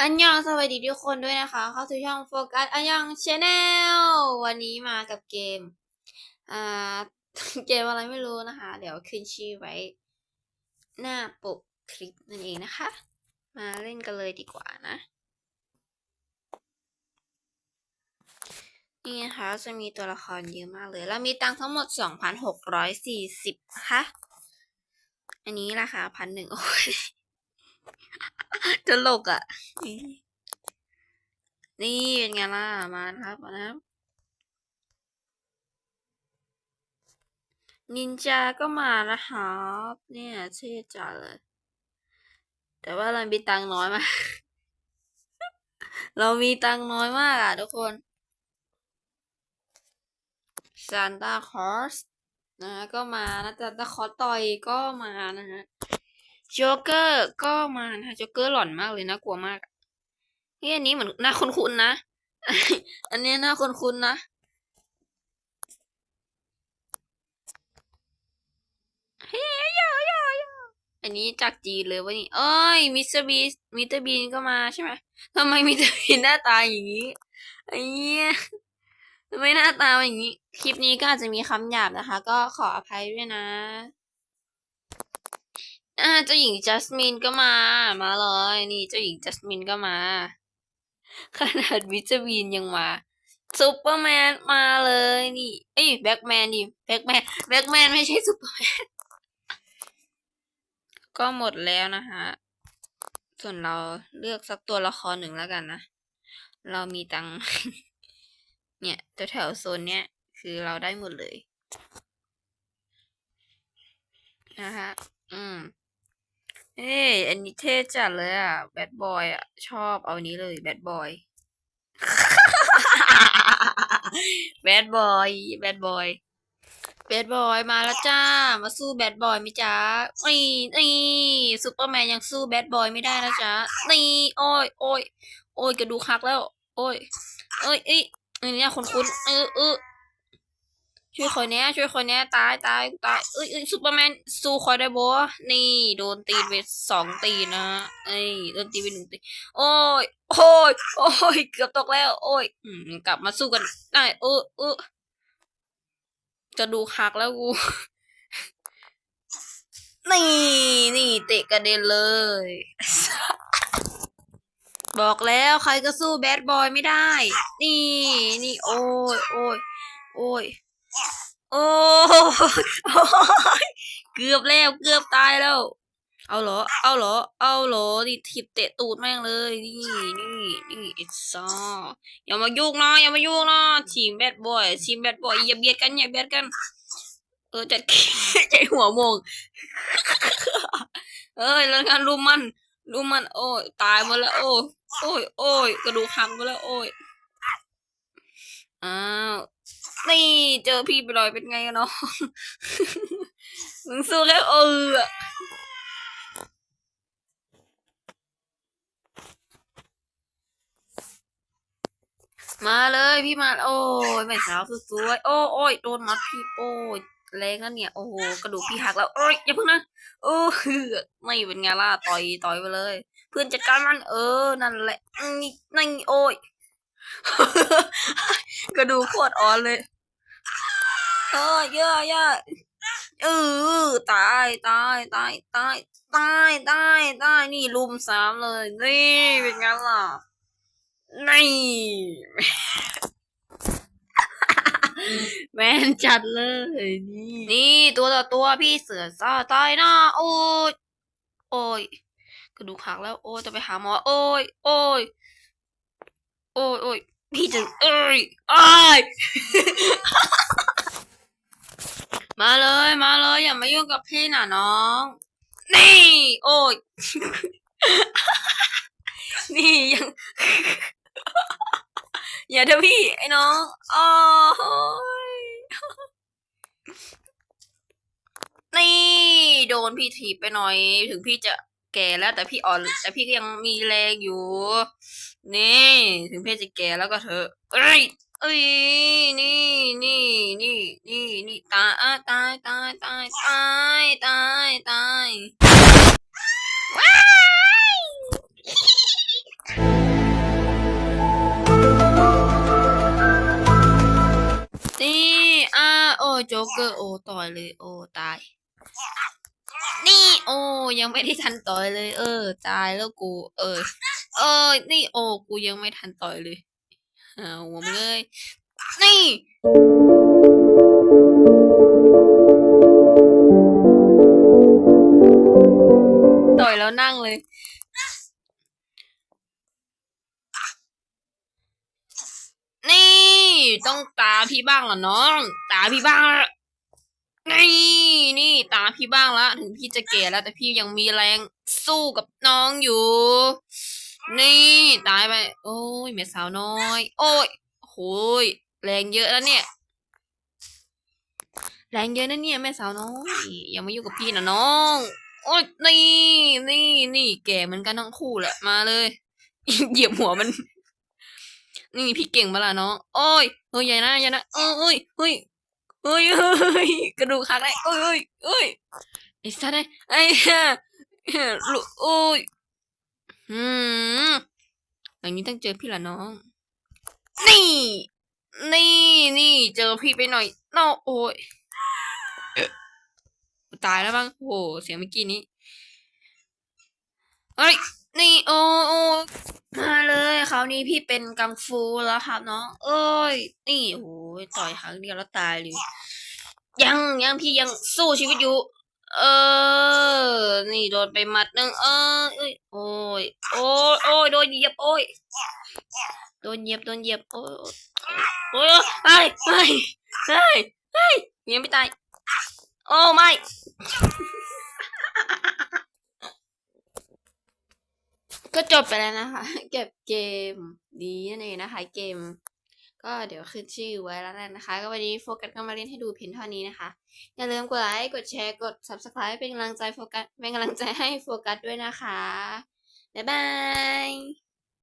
อันยองสวัสดีทุกคนด้วยนะคะ เข้าสู่ช่องโฟกัสอันยองชาแนลวันนี้มากับเกม อ่า เกมอะไรไม่รู้นะคะ เดี๋ยวขึ้นชื่อไว้ หน้าปกคลิปนั่นเองนะคะ มาเล่นกันเลยดีกว่านะ นี่นะคะ จะมีตัวละครเยอะมากเลย แล้วมีตังทั้งหมด 2,640ค่ะ อันนี้ราคาพันหนึ่งโอ้ย ตลกอะ นี่เป็นไงล่ะ มาครับมานะครับนินจาก็มานะครับเนี่ยเท่จัดเลย แต่ว่าเรามีตังน้อยมาก เรามีตังน้อยมากอะทุกคนซานตาคอสนะก็มานะซานตาคอสต่อยก็มานะฮะ โจ๊กเกอร์ก็มานะโจ๊กเกอร์หล่อนมากเลยนะกลัวมากนี่อันนี้เหมือนหน้าคุ้นๆนะ อันนี้หน้าคุ้นๆนะ เฮ้ยยายยอันนี้จากจีนเลยวะนี่เอ้ยมิสเตอร์บีมิสเตอร์บีนก็มาใช่ไหมทำไมมิสเตอร์บีนหน้าตาอย่างนี้ไอ้เนี้ยทำไมหน้าตาอย่างนี้ คลิปนี้ก็อาจจะมีคำหยาบนะคะ ก็ขออภัยด้วยนะ อ่าเจ้าหญิงจัสมินก็มา มาเลย นี่เจ้าหญิงจัสมินก็มา ขนาดมิสเตอร์บีนยังมาซูเปอร์แมนมาเลยนี่ เอ้ยแบ็กแมนดิแบ็กแมนแบ็กแมนไม่ใช่ซูเปอร์แมนก็หมดแล้วนะคะส่วนเราเลือกสักตัวละครหนึ่งแล้วกันนะ เรามีตัง เนี่ยแถวโซนเนี้ย คือเราได้หมดเลย นะคะอืม เอ้ยอันนี้เท่จัดเลยอะแบดบอยอะ ชอบเอานี้เลยแบดบอยแบดบอยแบดบอยแบดบอยมาแล้วจ้า มาสู้แบดบอยไหมจ๊ะนี่นี่ซูเปอร์แมนยังสู้แบดบอยไม่ได้นะจ๊ะนี่โอ้ยโอ้ยโอ้ยกระดูกหักแล้ว โอ้ยเอ้ยเอ้ยอันนี้คุณคุณเออเออ ช่วยคอยเนี้ยช่วยคอยเนี้ยตายตายตายเอ้ยเอ้ยซูเปอร์แมนสู้คอยได้บ่นี่โดนตีไปสองตีนะเอ้ยโดนตีไปหนึ่งตีโอ้ยโอ้ยโอ้ยเกือบตกแล้ว โอ้ยกลับมาสู้กันได้เออเออกระดูหักแล้วกูนี่นี่เตะกระเด็นเลย บอกแล้วใครก็สู้แบดบอยไม่ได้ นี่นี่โอ้ยโอ้ยโอ้ย โอ้โอ้ยเกือบแล้วเกือบตายแล้ว เอาเหรอ เอาเหรอ เอาเหรอนี่ถีบเตะตูดแม่งเลย นี่นี่นี่ไอ้ซออย่ามายุ่งนะอย่ามายุ่งนะทีมแบดบอยทีมแบดบอยอย่าเบียดกันอย่าเบียดกัน เออจัดใจหัวโมงเอ้ยแล้วงานรุมมันรุมมัน โอ้ยตายหมดแล้ว โอ้ยโอ้ยโอ้ยกระดูกหักหมดแล้วโอ้ย อ้าว นี่เจอพี่ไปลอยเป็นไงอะน้องมึงสู้แค่เออมาเลยพี่มาโอ้ยแม่สาวสวยๆโอ้โอ้ยโดนมัดพี่โอ้ยแรงนะเนี่ย โอ้โหกระดูกพี่หักแล้วโอ้ยอย่าเพิ่งนะโอ้เฮือไม่เป็นไงล่ะต่อยต่อยไปเลย เพื่อนจัดการมันเออนั่นแหละนี่นี่โอ้ย กระดูกโคตรอ่อนเลยเออเยอะเยอะเออตายตายตายตายตายตายตายนี่ลุมสามเลย นี่เป็นไงล่ะนี่แมนจัดเลย นี่ นี่ตัวต่อตัวพี่เสือซ่าตายนะโอ้ยโอ้ยกระดูกหักแล้ว โอ้ยจะไปหาหมอ โอ้ยโอ้ย โอ้ยโอ้ยพี่จะเอ้ยอ้ายมาเลยมาเลยอย่ามายุ่งกับพี่น่ะน้อง นี่ โอ้ยนี่ยัง อย่าเถอะพี่ไอ้น้องโอ้ยนี่ โดนพี่ถีบไปหน่อย ถึงพี่จะแก่แล้ว แต่พี่อ่อน แต่พี่ก็ยังมีแรงอยู่ นี่ถึงเพศจะแก่แล้วก็เถอะเอ้ยเอ้ยนี่นี่นี่นี่นี่ตายตายตายตายตายตายตายตายนี่อ้าโอโจเกอร์โอต่อยเลยโอตาย นี่โอยังไม่ได้ทันต่อยเลย เออ ตายแล้วกู เออ เออ นี่โอ้กูยังไม่ทันต่อยเลยเอาหัวมึงเลยนี่ต่อยแล้วนั่งเลย นี่ต้องตาพี่บ้างล่ะน้อง ตาพี่บ้างละนี่นี่ตาพี่บ้างละถึงพี่จะแก่แล้วแต่พี่ยังมีแรงสู้กับน้องอยู่ นี่ตายไป โอ้ยแม่สาวน้อย โอ้ยโหยแรงเยอะแล้วเนี่ย แรงเยอะนะเนี่ยแม่สาวน้อยอย่ามาอยุ่งกับพี่นะน้อง โอ้ยนี่นี่นี่แก่เหมือนกันทั้งคู่แหละมาเลย เหยียบหัวมัน นี่พี่เก่งมาละน้องโอ้ยเฮ้ยใหญ่นะใหญ่นะเอ้ยเฮ้ยเฮ้ยเฮ้ยเฮ้ยกระดูกหักได้เอ้ยเอ้ยเอ้ยไอ้สัตว์ไอ้ไอ้เหี้ยลูกโอ้ย อืมอย่างนี้ต้องเจอพี่ละน้อง นี่ นี่ นี่ เจอพี่ไปหน่อยเน้อโอ้ยตายแล้วบ้างโอ้โหเสียงเมื่อกี้นี้เฮ้ย นี่โอ้โอ้มาเลยคราวนี้พี่เป็นกังฟูแล้วครับน้อง เอ้ย นี่โอ้ยต่อยครั้งเดียวแล้วตายเลย ยังยังพี่ยังสู้ชีวิตอยู่ เออ นี่โดนไปหมัดหนึ่งเออเอ้ยโอ้ยโอ้ยโอ้ยโดนเหยียบโอ้ยโดนเหยียบโดนเหยียบโอ้ยโอ้ยไอ้ไอ้ไอ้ไอ้ยังไม่ตายโอ้ไม่ก็จบไปแล้วนะคะ เก็บเกมนี้นั่นเองนะคะ เกม ก็เดี๋ยวขึ้นชื่อไว้แล้วกันนะคะ ก็วันนี้โฟกัสก็มาเล่นให้ดูเพียงเท่านี้นะคะ อย่าลืมกดไลค์กดแชร์กด subscribe เป็นกำลังใจโฟกัสเป็นกำลังใจให้โฟกัสด้วยนะคะ บ๊ายบาย